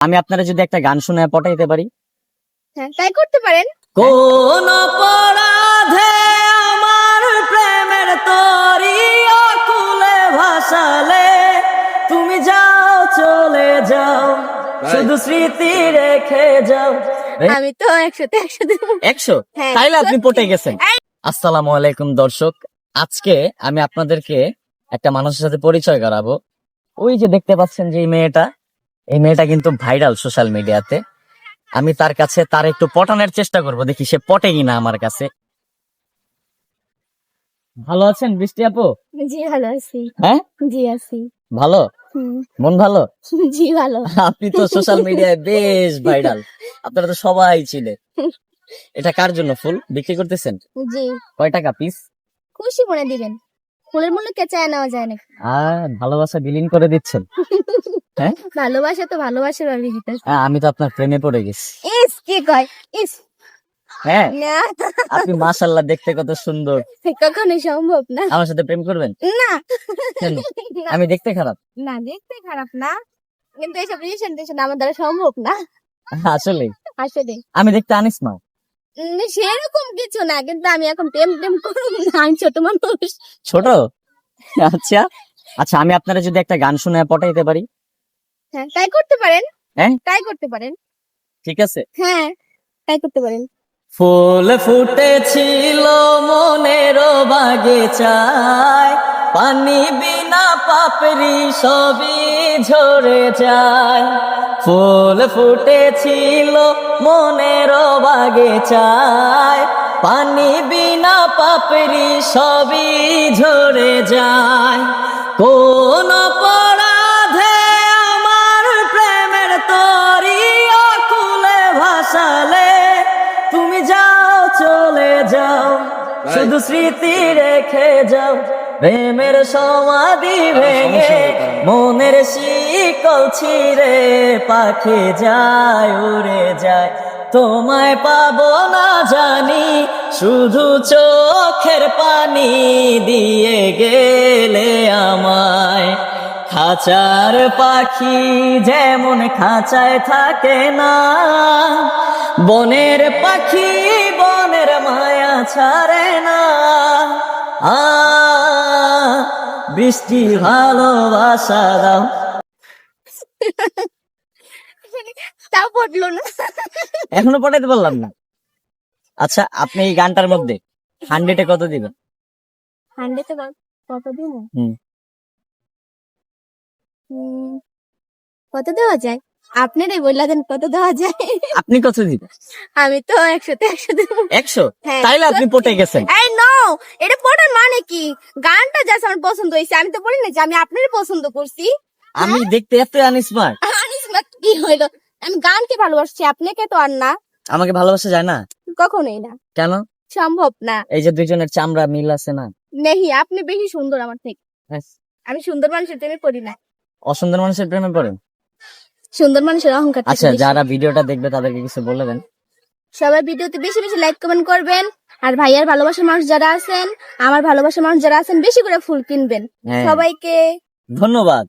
আমি আপনারা যদি একটা গান শুনে পটাইতে পারি? হ্যাঁ তাই করতে পারেন। কোন অপরাধে আমার প্রেমের তরি অকুলে ভাসালে তুমি যাও চলে যাও শুধু স্মৃতি রেখে যাও। আমি তো একশোতে একশো একশো? হ্যাঁ। তাইলে আপনি পটে গেছেন। আসসালামু আলাইকুম দর্শক। আজকে আমি আপনাদেরকে একটা মানুষের সাথে পরিচয় করাবো। ওই যে দেখতে পাচ্ছেন যে এই মেয়েটা এই মেয়েটা কিন্তু ভাইরাল সোশ্যাল মিডিয়াতে আমি তার কাছে তার একটু পটানোর চেষ্টা করব দেখি সে পটে কিনা আমার কাছে। ভালো আছেন বৃষ্টি আপু? জি ভালো আছি। হ্যাঁ? জি আছি। ভালো? মন ভালো? জি ভালো। আপনি তো সোশ্যাল মিডিয়ায় বেশ ভাইরাল আপনারা তো সবাই চিনে এটা কার জন্য ফুল? বিক্রি করতেছেন? জি। কয় টাকা পিস খুশি মনে দিবেন। ফুলের মূল্য কেচায় নেওয়া যায় না আর ভালোবাসা বিলীন করে দিচ্ছেন। হ্যাঁ? ভালোবাসা তো ভালোবাসার ভাবে হ্যাঁ, আমি তো আপনার প্রেমে পড়ে গেছি। ইস কি কয়? ইস। হ্যাঁ? আপনি মাশাল্লাহ দেখতে কত সুন্দর। কখনোই সম্ভব না। আমার সাথে প্রেম করবেন? না। আমি দেখতে খারাপ? না দেখতে খারাপ না। কিন্তু এইসব রিলেশন টিলেশন আমার দ্বারা সম্ভব না। আসলে? আসলে। আমি দেখতে আনিস না। উম, সেরকম কিছু না কিন্তু আমি এখন প্রেম টেম করব না। আমি ছোট মানুষ। ছোট? আচ্ছা। আচ্ছা আমি আপনারা যদি একটা গান শুনে পটাইতে পারি। হ্যাঁ তাই করতে পারেন। হ্যাঁ? তাই করতে পারেন। ঠিক আছে। হ্যাঁ তাই করতে পারেন। ফুল ফুটেছিল মনের বাগিচায় পানি বিনা পাপড়ি সবই ঝরে যায়। ফুল ফুটেছিল মনের বাগিচায় পানি বিনা পাপড়ি সবই ঝরে যায়। কোন অপরাধে শুধু স্মৃতি রেখে যাও। প্রেমের সমাধি ভেঙে মনের শিকল ছিঁড়ে পাখি যায় উড়ে যায়। তোমায় পাবো না জানি শুধু চোখের পানি দিয়ে গেলে আমায়। খাঁচার পাখি যেমন খাঁচায় থাকে না বনের পাখি বনের মায়া ছাড়ে না। আ বৃষ্টি ভালোবাসা দাও। তাও পড়ল না। এখনও পটাইতে পারলাম না। আচ্ছা আপনি এই গানটার মধ্যে হান্ড্রেডে কত দিবেন? হান্ড্রেডে কত দিন কত দেওয়া যায়? আপনারাই বললা দেন কত দেওয়া যায়? আপনি কত দিবেন? আমি তো একশোতে একশো দেবো। একশো? হ্যাঁ, তাইলে আপনি পটে গেছেন। এই নো এটা পড়ার মানে কি? গানটা জাস্ট আমার পছন্দ হয়েছে। আমি তো বলি না যে আমি আপনারই পছন্দ করছি। আমি দেখতে এত আনস্মার্ট আনিস না, কি হইল আমি গানকে ভালোবাসছি আপনাকে তো আর না। আমাকে ভালোবাসা যায় না? কখনোই না। কেন? সম্ভব না। এই যে দুইজনের চামড়া মিল আছে না? নেহি আপনি বেশি সুন্দর আমার থেকে। ব্যাস। আমি সুন্দর মানুষের প্রেমে পড়ি না। অসুন্দর মানুষের প্রেমে পড়েন? সুন্দর মানুষের অহংকার আচ্ছা যারা ভিডিওটা দেখবে তাদেরকে কিছু বলে দেন। সবাই ভিডিওতে বেশি বেশি লাইক কমেন্ট করবেন। আর ভাইয়ার ভালোবাসার মানুষ যারা আছেন আমার ভালোবাসার মানুষ যারা আছেন বেশি করে ফুল কিনবেন। হ্যাঁ। সবাইকে ধন্যবাদ।